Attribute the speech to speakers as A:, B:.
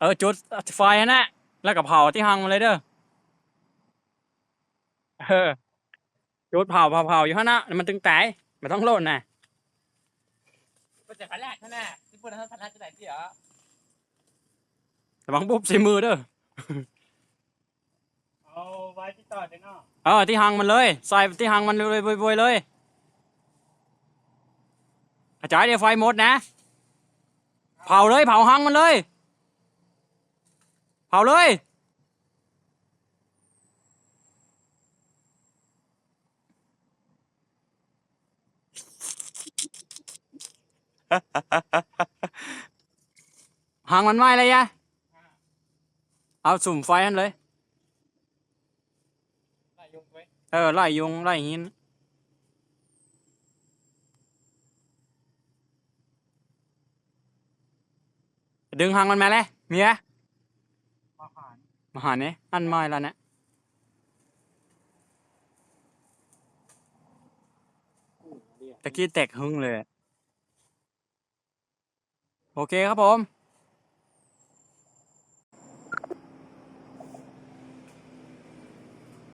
A: เออจุดไฟนะแล้วก็เผาที่หังมาเลยเด้อเออจุดเผาเผาเผาอยู่ข้างหน้ามันตึงแตกไม่ต้องโลดนะ
B: ก็จะขันแรกเท่านั้นที่พูดนั้นขันแรกจะไหนที่เหรอ
A: ระวังปุ๊บใส่มือเด้อ
B: เอาไว้ที่ต่อเดี๋ยวเนาะ
A: เออที่หังมันเลย ใส่ที่หังมันเลยบวยๆเลยกระจายเดี๋ยวไฟหมดนะ เผาเลยเผาหังมันเลย เผาเลยหังมันไหม้เลยยะ เอาสุ่มไฟนั่นเลย
B: ไล่ยุงไว้
A: เออ ไล่ยุง ไล่หินดึงหางมันมาเลยเมีย
B: มาผ่าน
A: มาหาเนี่ยอันไม้แล้วเนี่ยตะกี้แตกหึงเลย โอเคครับผม